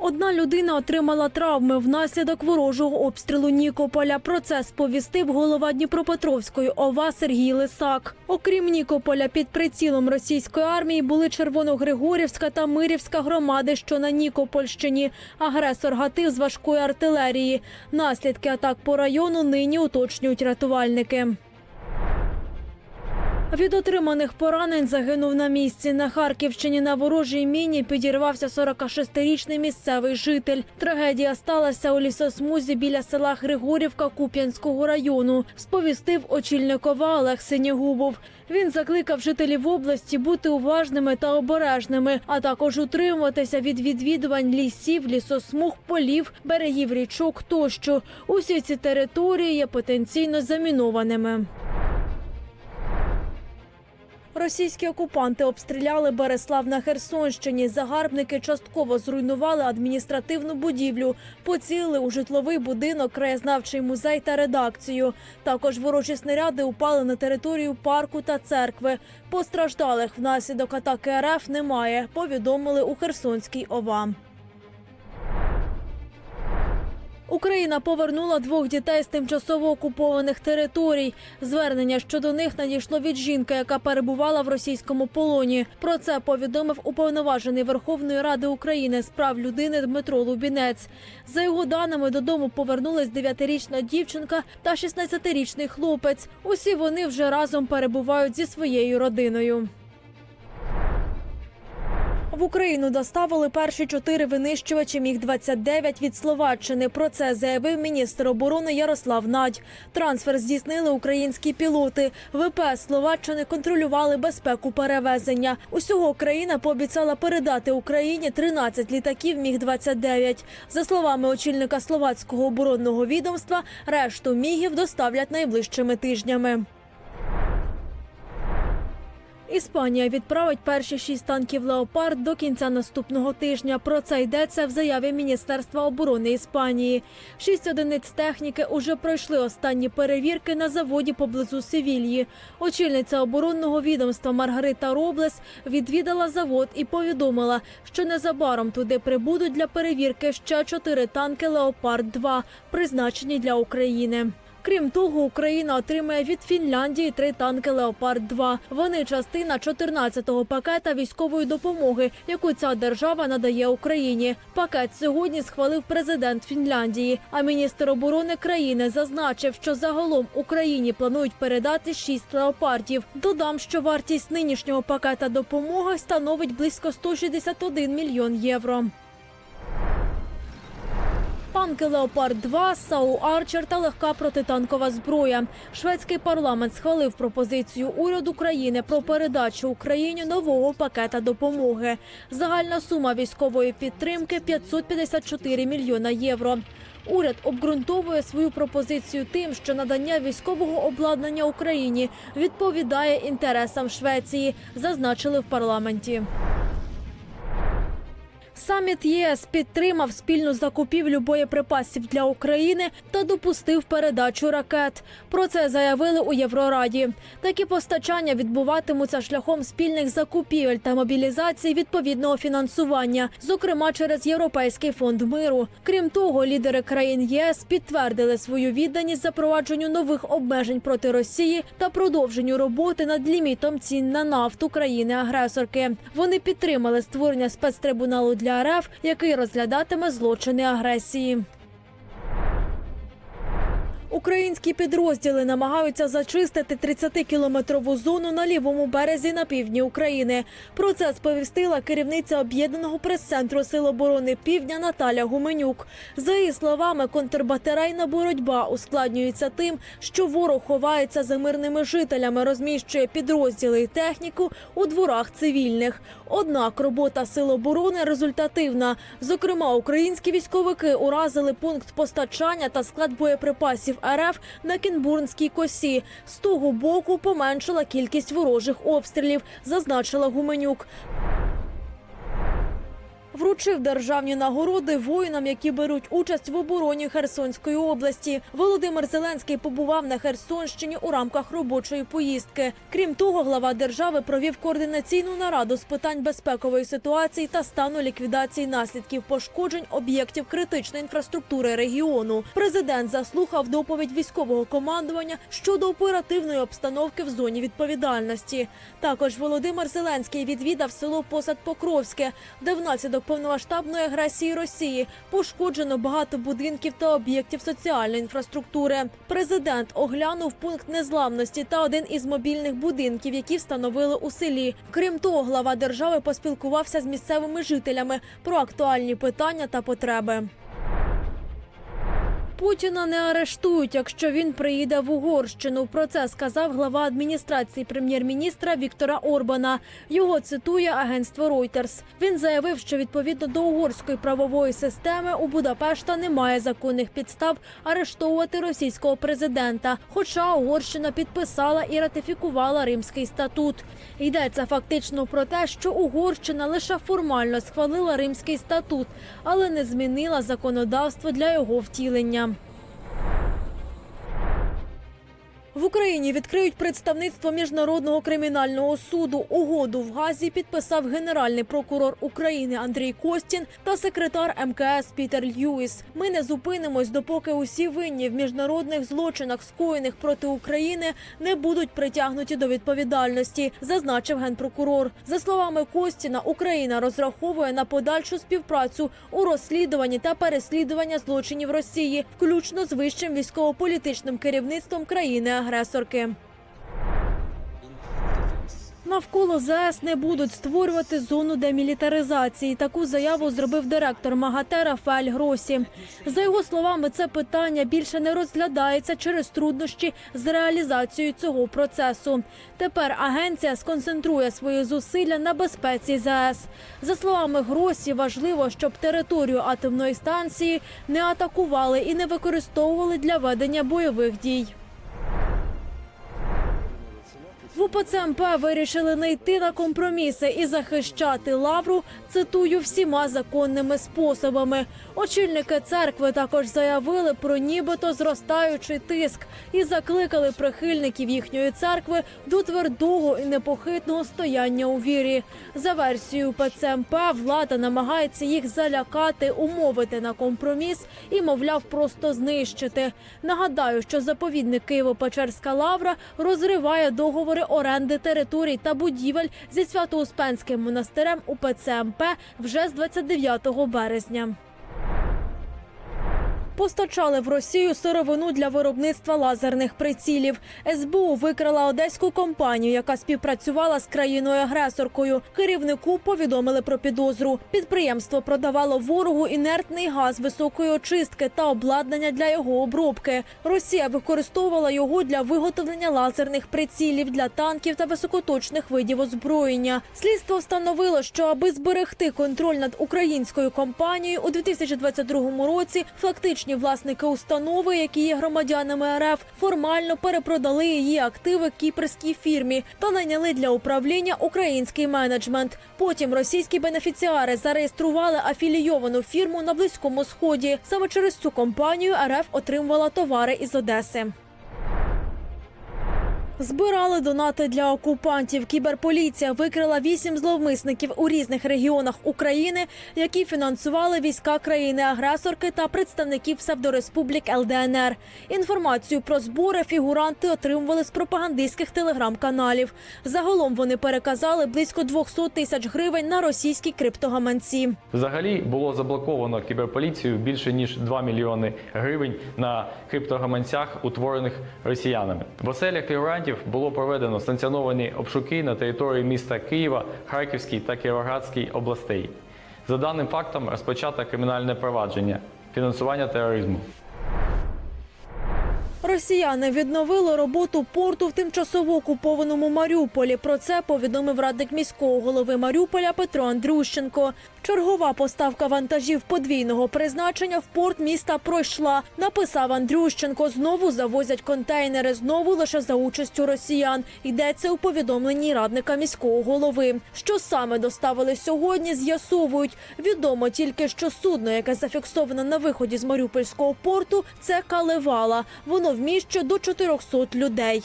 Одна людина отримала травми внаслідок ворожого обстрілу Нікополя. Про це сповістив голова Дніпропетровської ОВА Сергій Лисак. Окрім Нікополя, під прицілом російської армії були Червоногригорівська та Мирівська громади, що на Нікопольщині. Агресор гатив з важкої артилерії. Наслідки атак по району нині уточнюють рятувальники. Від отриманих поранень загинув на місці. На Харківщині на ворожій міні підірвався 46-річний місцевий житель. Трагедія сталася у лісосмузі біля села Григорівка Куп'янського району. Сповістив очільник ОВА Олег Синігубов. Він закликав жителів області бути уважними та обережними, а також утримуватися від відвідувань лісів, лісосмуг, полів, берегів річок тощо. Усі ці території є потенційно замінованими. Російські окупанти обстріляли Береслав на Херсонщині. Загарбники частково зруйнували адміністративну будівлю, поцілили у житловий будинок, краєзнавчий музей та редакцію. Також ворожі снаряди упали на територію парку та церкви. Постраждалих внаслідок атаки РФ немає. Повідомили у Херсонській ОВА. Україна повернула двох дітей з тимчасово окупованих територій. Звернення щодо них надійшло від жінки, яка перебувала в російському полоні. Про це повідомив уповноважений Верховної Ради України з прав людини Дмитро Лубінець. За його даними, додому повернулись 9-річна дівчинка та 16-річний хлопець. Усі вони вже разом перебувають зі своєю родиною. В Україну доставили перші чотири винищувачі Міг-29 від Словаччини. Про це заявив міністр оборони Ярослав Надь. Трансфер здійснили українські пілоти. ВПС Словаччини контролювали безпеку перевезення. Усього країна пообіцяла передати Україні 13 літаків Міг-29. За словами очільника словацького оборонного відомства, решту мігів доставлять найближчими тижнями. Іспанія відправить перші шість танків Леопард до кінця наступного тижня. Про це йдеться в заяві Міністерства оборони Іспанії. Шість одиниць техніки уже пройшли останні перевірки на заводі поблизу Севільї. Очільниця оборонного відомства Маргарита Роблес відвідала завод і повідомила, що незабаром туди прибудуть для перевірки ще чотири танки Леопард 2 призначені для України. Крім того, Україна отримає від Фінляндії три танки Леопард 2 Вони частина 14-го пакета військової допомоги, яку ця держава надає Україні. Пакет сьогодні схвалив президент Фінляндії. А міністр оборони країни зазначив, що загалом Україні планують передати шість леопардів. Додам, що вартість нинішнього пакета допомоги становить близько 161 мільйон євро. Танки Леопард 2 САУ Арчер та легка протитанкова зброя. Шведський парламент схвалив пропозицію уряду країни про передачу Україні нового пакета допомоги. Загальна сума військової підтримки 554 мільйона євро. Уряд обґрунтовує свою пропозицію тим, що надання військового обладнання Україні відповідає інтересам Швеції, зазначили в парламенті. Саміт ЄС підтримав спільну закупівлю боєприпасів для України та допустив передачу ракет. Про це заявили у Єврораді. Такі постачання відбуватимуться шляхом спільних закупівель та мобілізації відповідного фінансування, зокрема через Європейський фонд миру. Крім того, лідери країн ЄС підтвердили свою відданість запровадженню нових обмежень проти Росії та продовженню роботи над лімітом цін на нафту країни-агресорки. Вони підтримали створення спецтрибуналу для РФ, який розглядатиме злочини агресії. Українські підрозділи намагаються зачистити 30-кілометрову зону на лівому березі на півдні України. Про це сповістила керівниця об'єднаного прес-центру Сил оборони Півдня Наталя Гуменюк. За її словами, контрбатарейна боротьба ускладнюється тим, що ворог ховається за мирними жителями, розміщує підрозділи і техніку у дворах цивільних. Однак робота сил оборони результативна. Зокрема, українські військовики уразили пункт постачання та склад боєприпасів РФ на Кінбурнській косі. З того боку поменшила кількість ворожих обстрілів, зазначила Гуменюк. Вручив державні нагороди воїнам, які беруть участь в обороні Херсонської області. Володимир Зеленський побував на Херсонщині у рамках робочої поїздки. Крім того, глава держави провів координаційну нараду з питань безпекової ситуації та стану ліквідації наслідків пошкоджень об'єктів критичної інфраструктури регіону. Президент заслухав доповідь військового командування щодо оперативної обстановки в зоні відповідальності. Також Володимир Зеленський відвідав село Посад Покровське, де внаслідок повномасштабної агресії Росії пошкоджено багато будинків та об'єктів соціальної інфраструктури. Президент оглянув пункт незламності та один із мобільних будинків, які встановили у селі. Крім того, глава держави поспілкувався з місцевими жителями про актуальні питання та потреби. Путіна не арештують, якщо він приїде в Угорщину. Про це сказав глава адміністрації прем'єр-міністра Віктора Орбана. Його цитує агентство Reuters. Він заявив, що відповідно до угорської правової системи у Будапешта немає законних підстав арештовувати російського президента. Хоча Угорщина підписала і ратифікувала Римський статут. Йдеться фактично про те, що Угорщина лише формально схвалила Римський статут, але не змінила законодавство для його втілення. В Україні відкриють представництво міжнародного кримінального суду. Угоду в Газі підписав генеральний прокурор України Андрій Костін та секретар МКС Пітер Льюіс. Ми не зупинимось, допоки усі винні в міжнародних злочинах, скоєних проти України, не будуть притягнуті до відповідальності, зазначив генпрокурор. За словами Костіна, Україна розраховує на подальшу співпрацю у розслідуванні та переслідуванні злочинів Росії, включно з вищим військово-політичним керівництвом країни-агресорки. Навколо ЗАЕС не будуть створювати зону демілітаризації. Таку заяву зробив директор МАГАТЕ Рафаель Гросі. За його словами, це питання більше не розглядається через труднощі з реалізацією цього процесу. Тепер агенція сконцентрує свої зусилля на безпеці ЗАЕС. За словами Гросі, важливо, щоб територію атомної станції не атакували і не використовували для ведення бойових дій. В УПЦ МП вирішили не йти на компроміси і захищати лавру, цитую, всіма законними способами. Очільники церкви також заявили про нібито зростаючий тиск і закликали прихильників їхньої церкви до твердого і непохитного стояння у вірі. За версією УПЦ влада намагається їх залякати, умовити на компроміс і, мовляв, просто знищити. Нагадаю, що заповідник Києво-Печерська лавра розриває договори оренди територій та будівель зі Свято-Успенським монастирем у МП вже з 29 березня. Постачали в Росію сировину для виробництва лазерних прицілів. СБУ викрала одеську компанію, яка співпрацювала з країною-агресоркою. Керівнику повідомили про підозру. Підприємство продавало ворогу інертний газ високої очистки та обладнання для його обробки. Росія використовувала його для виготовлення лазерних прицілів для танків та високоточних видів озброєння. Слідство встановило, що аби зберегти контроль над українською компанією у 2022 році, фактичні власники установи, які є громадянами РФ, формально перепродали її активи кіпрській фірмі та найняли для управління український менеджмент. Потім російські бенефіціари зареєстрували афілійовану фірму на близькому сході. Саме через цю компанію РФ отримувала товари із Одеси. Збирали донати для окупантів. Кіберполіція викрила вісім зловмисників у різних регіонах України, які фінансували війська країни-агресорки та представників псевдореспублік ЛДНР. Інформацію про збори фігуранти отримували з пропагандистських телеграм-каналів. Загалом вони переказали близько 200 тисяч гривень на російські криптогаманці. Взагалі було заблоковано кіберполіцією більше ніж 2 мільйони гривень на криптогаманцях, утворених росіянами. В оселях фігурантів було проведено санкціоновані обшуки на території міста Києва, Харківській та Кіровоградській областей. За даним фактом розпочато кримінальне провадження фінансування тероризму. Росіяни відновили роботу порту в тимчасово окупованому Маріуполі. Про це повідомив радник міського голови Маріуполя Петро Андрющенко. Чергова поставка вантажів подвійного призначення в порт міста пройшла. Написав Андрющенко. Знову завозять контейнери. Знову лише за участю росіян. Йдеться у повідомленні радника міського голови. Що саме доставили сьогодні, з'ясовують. Відомо тільки, що судно, яке зафіксовано на виході з Маріупольського порту, це Калевала. Воно вміщує до 400 людей.